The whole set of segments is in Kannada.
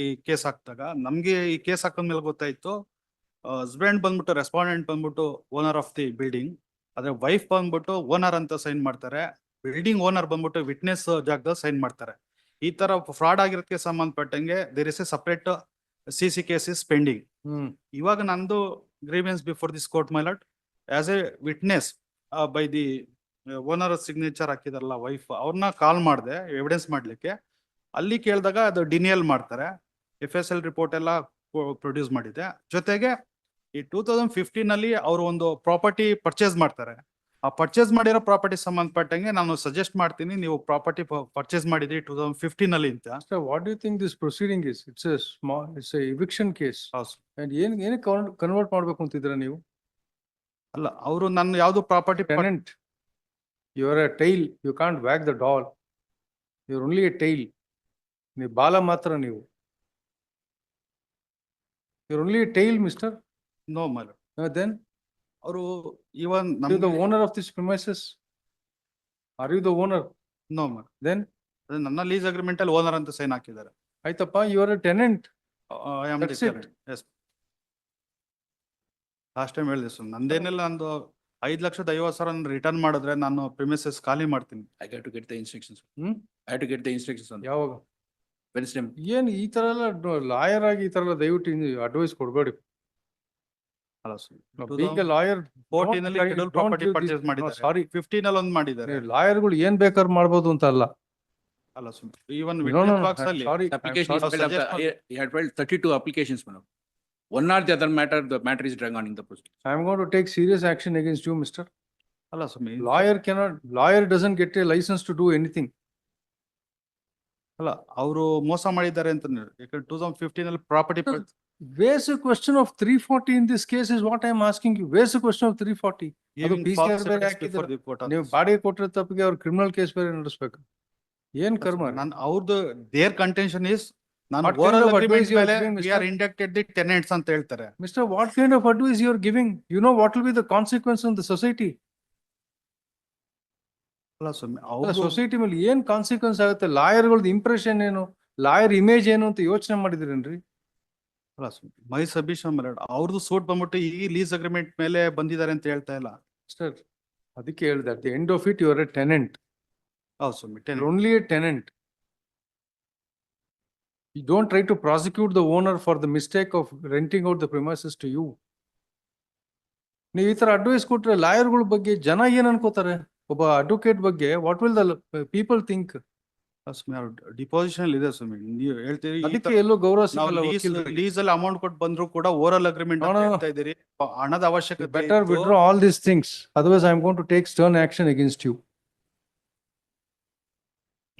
ಈ ಕೇಸ್ ಹಾಕಿದಾಗ ನಮ್ಗೆ ಈ ಕೇಸ್ ಹಾಕಿದ್ಮೇಲೆ ಗೊತ್ತಾಯ್ತು ಹಸ್ಬೆಂಡ್ ಬಂದ್ಬಿಟ್ಟು ರೆಸ್ಪಾಂಡೆಂಟ್ ಬಂದ್ಬಿಟ್ಟು ಓನರ್ ಆಫ್ ದಿ ಬಿಲ್ಡಿಂಗ್ ಆದ್ರೆ ವೈಫ್ ಬಂದ್ಬಿಟ್ಟು ಓನರ್ ಅಂತ ಸೈನ್ ಮಾಡ್ತಾರೆ ಬಿಲ್ಡಿಂಗ್ ಓನರ್ ಬಂದ್ಬಿಟ್ಟು ವಿಟ್ನೆಸ್ ಜಾಗದಲ್ಲಿ ಸೈನ್ ಮಾಡ್ತಾರೆ. ಈ ತರ ಫ್ರಾಡ್ ಆಗಿರೋದಕ್ಕೆ ಸಂಬಂಧಪಟ್ಟಂಗೆ there is a separate C C case is pending ಇವಾಗ ನಂದು grievance before this court my lord as a witness by the owner signature ಹಾಕಿದಾರಲ್ಲ wife ಅವ್ರನ್ನ ಕಾಲ್ ಮಾಡಿದೆ ಎವಿಡೆನ್ಸ್ ಮಾಡ್ಲಿಕ್ಕೆ. ಅಲ್ಲಿ ಕೇಳಿದಾಗ ಅದು ಡಿನಿಯಲ್ ಮಾಡ್ತಾರೆ. ಎಫ್ ಎಸ್ ಎಲ್ ರಿಪೋರ್ಟ್ ಎಲ್ಲ ಪ್ರೊಡ್ಯೂಸ್ ಮಾಡಿದೆ ಜೊತೆಗೆ ಈ ಟೂ ತೌಸಂಡ್ ಫಿಫ್ಟೀನ್ ಅಲ್ಲಿ ಅವರು ಒಂದು ಪ್ರಾಪರ್ಟಿ ಪರ್ಚೇಸ್ ಮಾಡ್ತಾರೆ ಆ ಪರ್ಚೇಸ್ ಮಾಡಿರೋ ಪ್ರಾಪರ್ಟಿ ಸಂಬಂಧಪಟ್ಟಂಗೆ ನಾನು ಸಜೆಸ್ಟ್ ಮಾಡ್ತೀನಿ ನೀವು ಪ್ರಾಪರ್ಟಿ ಪರ್ಚೇಸ್ ಮಾಡಿದ್ರಿ ಟೂ ತೌಸಂಡ್ ಫಿಫ್ಟೀನ್ ಅಲ್ಲಿ ಅಂತ So what do you think this proceeding is? It's a small, it's a eviction case. And ಏನ್ ಏನಕ್ಕೆ ಕನ್ವರ್ಟ್ ಮಾಡ್ಬೇಕು ಅಂತಿದ್ರ ನೀವು? ಅಲ್ಲ ಅವರು ನನ್ನ ಯಾವುದು property Tenant. You are a tail you can't wag the dog you are only a tail ನೀವು ಬಾಲ ಮಾತ್ರ ನೀವು. You're only tail mister no Mal then ಅವರು even owner of this premises are you the owner no Mal then ಅದೇ ನನ್ನ ಲೀಸ್ ಅಗ್ರಿಮೆಂಟ್ ಅಲ್ಲಿ ಓನರ್ ಅಂತ ಸೈನ್ ಹಾಕಿದ್ದಾರೆ. ಆಯ್ತಪ್ಪ you are tenant last time ಹೇಳಿದೆ ಸರ್ ನಂದೇನೆಲ್ಲ ಒಂದು ಐದು ಲಕ್ಷದ ಐವತ್ತು ಸಾವಿರ ರಿಟರ್ನ್ ಮಾಡಿದ್ರೆ ನಾನು ಪ್ರಿಮಿಸಸ್ ಖಾಲಿ ಮಾಡ್ತೀನಿ. I get to get the instruction I to get the instruction ಯಾವಾಗ? ವೆನ್ಸ್ಡೇ ಏನು ಈ ತರಲ್ಲ ಲಾಯರ್ ಆಗಿ ಈ ಥರ ಎಲ್ಲ ದಯವಿಟ್ಟು ಕೊಡ್ಬೇಡಿ. ಕೊಡಬೇಡಿ ಲಾಯರ್ ಪರ್ಚೇಸ್ ಒಂದ್ ಮಾಡಿದ್ದಾರೆ. ಗಳು ಏನ್ ಬೇಕಾದ್ರೆ ಮಾಡಬಹುದು ಅಂತ ಅಲ್ಲ. Sorry application applications one or the other matter the matter is drag on in the process I am to take serious action against you mister ಅಲಸು lawyer cannot lawyer doesn't get a license to do anything ಅಲ್ಲ ಅವರು ಮೋಸ ಮಾಡಿದ್ದಾರೆ ಅಂತ ಯಾಕಂದ್ರೆ ಟೂ ತೌಸಂಡ್ ಫಿಫ್ಟೀನ್ ಅಲ್ಲಿ property basic question of three forty in this case is what I am asking you. Where's of three forty. ನೀವು ಬಾಡಿಗೆ ಕೊಟ್ಟಿರೋ ತಪ್ಪಿಗೆ ಅವ್ರು ಕ್ರಿಮಿನಲ್ ಕೇಸ್ ಬೇರೆ ನಡೆಸ್ಬೇಕು. ಏನ್ ಕರ್ಮ? ನಾನು ಅವ್ರದ್ದು ದೇರ್ ಕಂಟೆನ್ಷನ್ ಇಸ್ ನಾನು oral advice we are inducted the tenants ಅಂತ ಹೇಳ್ತಾರೆ Mister, what kind of advice you are giving? You know what will be the consequence in the society? ಅಲ್ಲ ಸ್ವಾಮಿ ಸೊಸೈಟಿ ಮೇಲೆ ಏನ್ ಕಾನ್ಸಿಕ್ವೆನ್ಸ್ ಆಗುತ್ತೆ? ಲಾಯರ್ಗಳದ್ದು ಇಂಪ್ರೆಷನ್ ಏನು? ಲಾಯರ್ ಇಮೇಜ್ ಏನು ಅಂತ ಯೋಚನೆ ಮಾಡಿದಿರೇನ್ರಿ? ಅಲ್ಲ ಸ್ವಾಮಿ ಮೈ ಸಬೀಶ್ ಅವ್ರದ್ದು ಸೂಟ್ ಬಂದ್ಬಿಟ್ಟು ಈ ಲೀಸ್ ಅಗ್ರಿಮೆಂಟ್ ಮೇಲೆ ಬಂದಿದ್ದಾರೆ ಅಂತ ಹೇಳ್ತಾ ಇಲ್ಲ. ಸರ್ ಅದಕ್ಕೆ ಹೇಳಿದೆ at the end of it you're a tenant ಹೌದು ಸ್ವಾಮಿ ten only a tenant you don't try to prosecute the owner for the mistake of renting out the premises to you ನೀವು ಈ ತರ ಅಡ್ವೈಸ್ ಕೊಟ್ರೆ ಲಾಯರ್ಗಳ ಬಗ್ಗೆ ಜನ ಏನ್ ಅನ್ಕೋತಾರೆ? ಒಬ್ಬ ಅಡ್ವೊಕೇಟ್ ಬಗ್ಗೆ what will the people think ಅಲ್ಲ ಸ್ವಾಮಿ ಅವ್ರ ಡಿಪಾಸಿಷನ್ ಇದೆ ಸ್ವಾಮಿ ನೀವು ಹೇಳ್ತೀರಿ ಈ ಅದಕ್ಕೆ ತರ ಎಲ್ಲೋ ಗೌರವ ನಾವು ಸಿಗಲ್ಲ ಲೀಸ್ ಅಲ್ಲಿ ಅಮೌಂಟ್ ಕೊಟ್ಟು ಬಂದ್ರು ಕೂಡ ಓರಲ್ ಅಗ್ರಿಮೆಂಟ್ No, ಅಂತ no, no. ಇದ್ದೀರಿ ಹಣದ ಅವಶ್ಯಕತೆ ಬೆಟರ್ ಇತ್ತು. all these things. Otherwise, I am going to take stern action against you.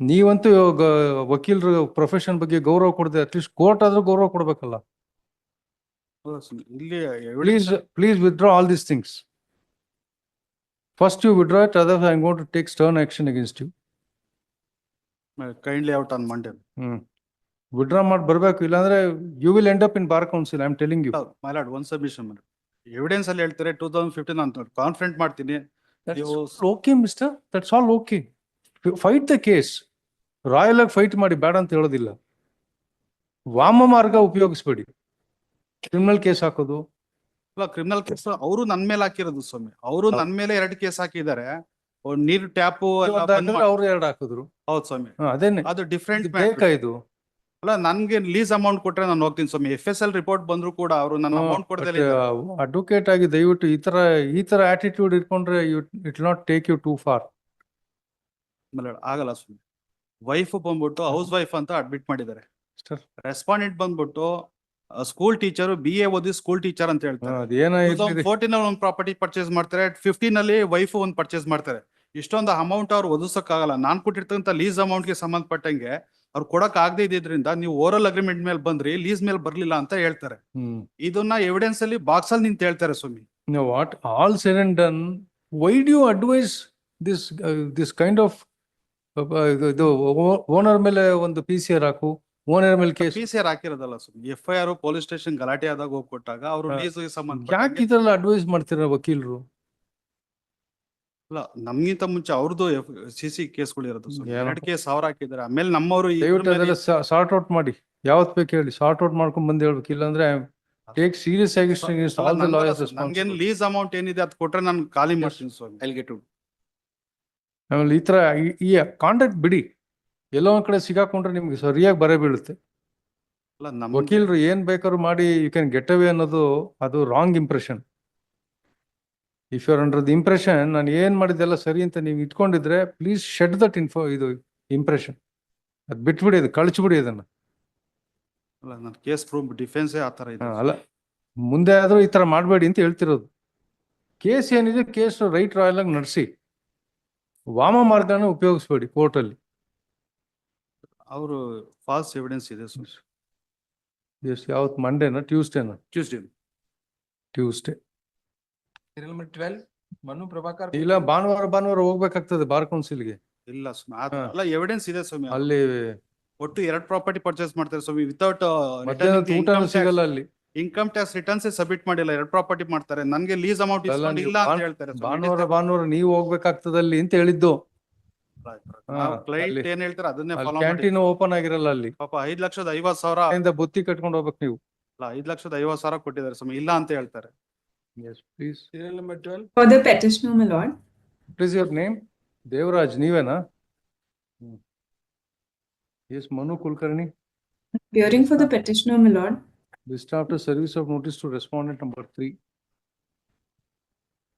ನೀವಂತೂ ಗ- ವಕೀಲರ ಪ್ರೊಫೆಷನ್ ಬಗ್ಗೆ ಗೌರವ ಕೊಡದೆ ಅಟ್ಲೀಸ್ಟ್ ಕೋರ್ಟ್ ಆದ್ರೂ ಗೌರವ ಕೊಡ್ಬೇಕಲ್ಲ. ಹೌದು ಸ್ವಾಮಿ. ಇಲ್ಲಿ Please, please withdraw all these things. First you withdraw it, otherwise I am going to take stern action against you. Kindly out on Monday hmm. Withdraw ಮಾಡಿ ಬರ್ಬೇಕು ಇಲ್ಲಾಂದ್ರೆ you will end up in bar council, I am telling you. My lord lord, submission evidence ಅಲ್ಲಿ ಹೇಳ್ತಾರೆ ಟೂ ತೌಸಂಡ್ ಫಿಫ್ಟೀನ್ ಅಂತ ಕಾನ್ಫಿಡೆಂಟ್ ಮಾಡ್ತೀನಿ That's ನೀವು okay, mister. That's all okay. Fight the case. Royal ಆಗಿ ಫೈಟ್ ಮಾಡಿ ಬೇಡ ಅಂತ ಹೇಳೋದಿಲ್ಲ. ವಾಮ ಮಾರ್ಗ ಉಪಯೋಗಿಸ್ಬೇಡಿ. ಕ್ರಿಮಿನಲ್ ಕೇಸ್ ಹಾಕೋದು. ಅಲ್ಲ ಕ್ರಿಮಿನಲ್ ಕೇಸ್ ಅವರು ನನ್ ಮೇಲೆ ಹಾಕಿರೋದು ಸ್ವಾಮಿ ಅವರು. ನನ್ ಮೇಲೆ ಎರಡು ಕೇಸ್ ಹಾಕಿದ್ದಾರೆ ಅವ್ರ್ ನೀರು ಟ್ಯಾಪ್ ಅವ್ರು ಎರಡು ಹಾಕಿದ್ರು. ಹೌದು ಸ್ವಾಮಿ ಹಾ, ಅದೇನೆ. ಅದು ಡಿಫ್ರೆಂಟ್ ಇದು ಬೇಕಾ ಇದು? ಅಲ್ಲ ನನ್ಗೆ ಲೀಸ್ ಅಮೌಂಟ್ ಕೊಟ್ರೆ ನಾನು ಹೋಗ್ತೀನಿ ಸ್ವಾಮಿ ಎಫ್ ಎಸ್ ಎಲ್ ರಿಪೋರ್ಟ್ ಬಂದ್ರು ಕೂಡ ಅವರು ನನ್ನ ಅಮೌಂಟ್ ಕೊಡದೇ ಅಡ್ವೊಕೇಟ್ ಆಗಿ ದಯವಿಟ್ಟು ಈ ತರ ಈ ತರ ಆಟಿಟ್ಯೂಡ್ ಇಟ್ಕೊಂಡ್ರೆ it not take you too far. ಆಗಲ್ಲ ಸ್ವಾಮಿ ವೈಫ್ ಬಂದ್ಬಿಟ್ಟು ಹೌಸ್ ವೈಫ್ ಅಂತ ಅಡ್ಮಿಟ್ ಮಾಡಿದ್ದಾರೆ Sir. ರೆಸ್ಪಾಂಡೆಂಟ್ ಬಂದ್ಬಿಟ್ಟು ಸ್ಕೂಲ್ ಟೀಚರ್ ಬಿ ಎ ಓದಿ ಸ್ಕೂಲ್ ಟೀಚರ್ ಅಂತ ಹೇಳ್ತಾರೆ. ಅದೇನ ಫೋರ್ಟೀನ್ ಅಲ್ಲಿ ಒಂದು ಪ್ರಾಪರ್ಟಿ ಪರ್ಚೇಸ್ ಮಾಡ್ತಾರೆ ಫಿಫ್ಟೀನ್ ಅಲ್ಲಿ ವೈಫ್ ಒಂದು ಪರ್ಚೇಸ್ ಮಾಡ್ತಾರೆ. ಇಷ್ಟೊಂದು ಅಮೌಂಟ್ ಅವ್ರು ಒದಗಿಸಕ್ಕಾಗಲ್ಲ. ನಾನ್ ಕೊಟ್ಟಿರ್ತಕ್ಕಂಥ ಲೀಸ್ ಅಮೌಂಟ್ಗೆ ಸಂಬಂಧಪಟ್ಟಂಗೆ ಅವ್ರು ಕೊಡಕ್ ಆಗದೆ ಇದ್ದಿದ್ರಿಂದ ನೀವು ಓರಲ್ ಅಗ್ರಿಮೆಂಟ್ ಮೇಲೆ ಬಂದ್ರಿ ಲೀಸ್ ಮೇಲೆ ಬರ್ಲಿಲ್ಲ ಅಂತ ಹೇಳ್ತಾರೆ. ಹ್ಮ್. ಇದನ್ನ ಎವಿಡೆನ್ಸ್ ಅಲ್ಲಿ ಬಾಕ್ಸ್ ಅಲ್ಲಿ ನಿಂತ ಹೇಳ್ತಾರೆ ಸ್ವಾಮಿ. What all what, all said and done, why do you advise this, uh, this kind of uh, uh, ಇದು ಓನರ್ ಮೇಲೆ ಒಂದು ಪಿ ಸಿ ಆರ್ ಹಾಕು, ಓನರ್ ಮೇಲೆ ಕೇಸ್. ಪಿ ಸಿ ಆರ್ ಹಾಕಿರೋದಲ್ಲ ಸ್ವಾಮಿ F I R police station ಗಲಾಟೆ ಆದಾಗ ಹೋಗಿ ಕೊಟ್ಟಾಗ ಅವರು ಹಾ. ಸಂಬಂಧ ಯಾಕೆ ಇದ್ರಲ್ಲಿ ಇದೆಲ್ಲ ಅಡ್ವೈಸ್ ಮಾಡ್ತೀರಾ ವಕೀಲರು? ಅಲ್ಲ ನಮ್ಗಿಂತ ಮುಂಚೆ ಅವ್ರದ್ದು ಸಿ ಸಿ ಕೇಸ್ಗಳಿರೋದು. ಏನೋ. ಎರಡ್ ಕೇಸ್ ಅವ್ರು ಹಾಕಿದ್ದಾರೆ ಆಮೇಲೆ ನಮ್ಮವರು ದಯವಿಟ್ಟು ಅದೆಲ್ಲ ಸಾರ್ಟ್ ಔಟ್ ಮಾಡಿ. ಯಾವತ್ ಬೇಕು ಹೇಳಿ ಸಾರ್ಟ್ ಔಟ್ ಮಾಡ್ಕೊಂಡ್ ಬಂದು ಹೇಳ್ಬೇಕು ಇಲ್ಲಾಂದ್ರೆ ಟೇಕ್ ಸೀರಿಯಸ್ ಆಗಿ all the lawyers lease amount ಏನಿದೆ ಅದ್ ಕೊಟ್ರೆ ನಾನು ಖಾಲಿ ಮಾಡ್ತೀನಿ ಸ್ವಾಮಿ I'll get to. ಆಮೇಲೆ ಈ ತರ ಈ- ಈ ಕಾಂಟ್ಯಾಕ್ಟ್ ಬಿಡಿ ಎಲ್ಲೋ ಒಂದ್ ಕಡೆ ಸಿಗಾಕೊಂಡ್ರೆ ನಿಮ್ಗೆ ಸರಿಯಾಗಿ ಬರೆ ಬೀಳುತ್ತೆ. ಅಲ್ಲ ನಮ್ಮ ವಕೀಲರು ಏನ್ ಬೇಕಾದ್ರೂ ಮಾಡಿ ಯು ಕ್ಯಾನ್ ಗೆಟ್ ಅವೇ ಅನ್ನೋದು ಅದು wrong impression if you're under the impression ನಾನು ಏನ್ ಮಾಡಿದ್ದೆಲ್ಲ ಸರಿ ಅಂತ ನೀವು ಇಟ್ಕೊಂಡಿದ್ರೆ ಪ್ಲೀಸ್ ಶೆಡ್ ದಟ್ ಇನ್ಫೋ ಇದು ಇಂಪ್ರೆಷನ್ ಅದ್ ಬಿಟ್ಬಿಡಿ ಅದು ಕಳಿಸ್ಬಿಡಿ ಅದನ್ನ. ಅಲ್ಲ ನನ್ನ ಕೇಸ್ ಪ್ರೂಫ್ ಡಿಫೆನ್ಸೇ ಆ ತರ ಇದೆ. ಹಾ, ಅಲ್ಲ ಮುಂದೆ ಆದ್ರೂ ಈ ತರ ಮಾಡಬೇಡಿ ಅಂತ ಹೇಳ್ತಿರೋದು. ಕೇಸ್ ಏನಿದೆ ಕೇಸ್ ರೈಟ್ ರಾಯಲ್ ಆಗಿ ನಡೆಸಿ. ವಾಮ ಮಾರ್ಗನ ಉಪಯೋಗಿಸ್ಬೇಡಿ ಕೋರ್ಟಲ್ಲಿ. ಅವರು ಫಾಲ್ಸ್ ಎವಿಡೆನ್ಸ್ ಇದೆ ಸ್ವಾಮಿ ಎಷ್ಟು ಯಾವತ್ತು ಮಂಡೇನಾ ಟ್ಯೂಸ್ಡೇನಾ ಟ್ಯೂಸ್ಡೇ ಟ್ಯೂಸ್ಡೇ ಮನು ಪ್ರಭಾಕರ್ ಇಲ್ಲ ಭಾನುವಾರ ಭಾನುವಾರ ಹೋಗ್ಬೇಕಾಗ್ತದೆ ಬಾರ್ ಕೌನ್ಸಿಲ್ಗೆ ಇಲ್ಲ ಸ್ವಾಮಿ ಆ- ಹಾ. ಅಲ್ಲ ಎವಿಡೆನ್ಸ್ ಇದೆ ಸ್ವಾಮಿ. ಅಲ್ಲಿ ಒಟ್ಟು ಎರಡು ಪ್ರಾಪರ್ಟಿ ಪರ್ಚೇಸ್ ಮಾಡ್ತಾರೆ ಸ್ವಾಮಿ. ವಿತೌಟ್ ಮಧ್ಯಾಹ್ನದ ಊಟನೂ ಸಿಗಲ್ಲ ಅಲ್ಲಿ. ಇನ್ಕಮ್ ಟ್ಯಾಕ್ಸ್ ರಿಟರ್ನ್ಸ್ ಸಬ್ಮಿಟ್ ಮಾಡಿಲ್ಲ ಎರಡು ಪ್ರಾಪರ್ಟಿ ಮಾಡ್ತಾರೆ. ನನ್ಗೆ ಲೀಸ್ ಅಮೌಂಟ್ ಅಲ್ಲ, ನೀವು ಇಲ್ಲ ಅಂತ ಭಾನ್- ಹೇಳ್ತಾರೆ ಭಾನುವಾರ ಭಾನುವಾರ ನೀವು ಹೋಗ್ಬೇಕಾಗ್ತದೆ ಅಲ್ಲಿ ಅಂತ ಹೇಳಿದ್ದು. ಕ್ಲೈಂಟ್ ಅಲ್ಲಿ- ಏನ್ ಹೇಳ್ತಾರೆ ಅದನ್ನೇ ಫಾಲೋ ಮಾಡಿ. ಕ್ಯಾಂಟೀನ್ ಓಪನ್ ಆಗಿರಲ್ಲ ಅಲ್ಲಿ. ಪಾಪ ಐದ್ ಲಕ್ಷದ ಐವತ್ ಸಾವಿರ ಇಂದ ಬುತ್ತಿ ಕಟ್ಕೊಂಡು ಹೋಗ್ಬೇಕು ನೀವು. ಅಲ್ಲ ಐದ್ ಲಕ್ಷದ ಐವತ್ ಸಾವಿರ ಕೊಟ್ಟಿದ್ದಾರೆ ಸ್ವಾಮಿ ಇಲ್ಲ ಅಂತ ಹೇಳ್ತಾರೆ. Please Serial number twelve, For the petitioner, my lord, please your name Devaraj ನೀವೇನಾ? Yes Manu Kulkarni. Appearing for the petitioner, my lord, List after service of notice to respondent number three.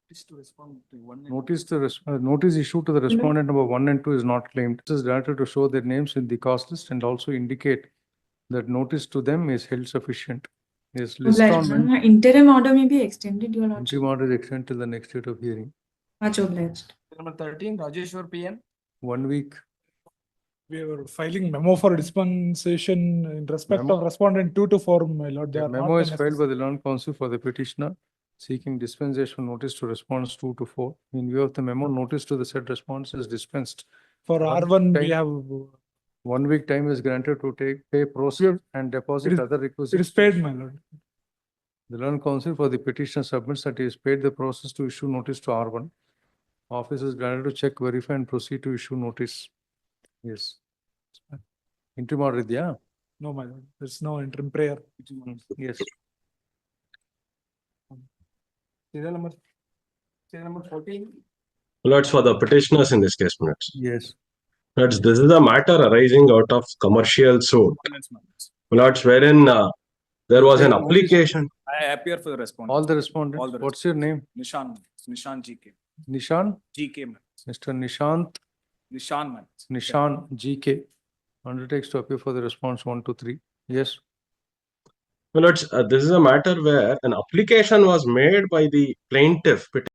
Please to respond to one. Notice the res- uh, notice issued to the respondent number one and two is not claimed. This is granted to show their names in the cost list and also indicate that notice to them is held sufficient. Is list obliged, on ma'am. interim order may be extended, your lordship, interim order is extended till the next date of hearing. much obliged. Number thirteen, Rajeshwar PN. One week. We were filing memo for dispensation in respect Memo? of respondent two to four, my lord. They The are not memo the is filed by necessary- the land council for the petitioner seeking dispensation notice to response two to four. In view of the memo, notice to the said response is dispensed. For R one, we time. have, One week time is granted to take, pay process and deposit is- other requisites. is paid, my lord. The learned counsel for the petitioner submits that he has paid the process to issue notice to R one. Office is granted to check, verify and proceed to issue notice. Yes. Interim order, yeah? No, my lord, there's no interim prayer. Yes. Serial number. Serial number fourteen, Lords, for the petitioners in this case minutes. Yes. Lords, this is a matter arising out of commercial suit. Lords, wherein uh, there was an application. I appear for the respondent. All the respondents. All the What's your name? Nishan, Nishan GK, Nishan? GK man, Mr. Nishant Nishan man. Nishan GK undertakes to appear for the response one to three. Yes. Lords, uh, this is a matter where an application was made by the plaintiff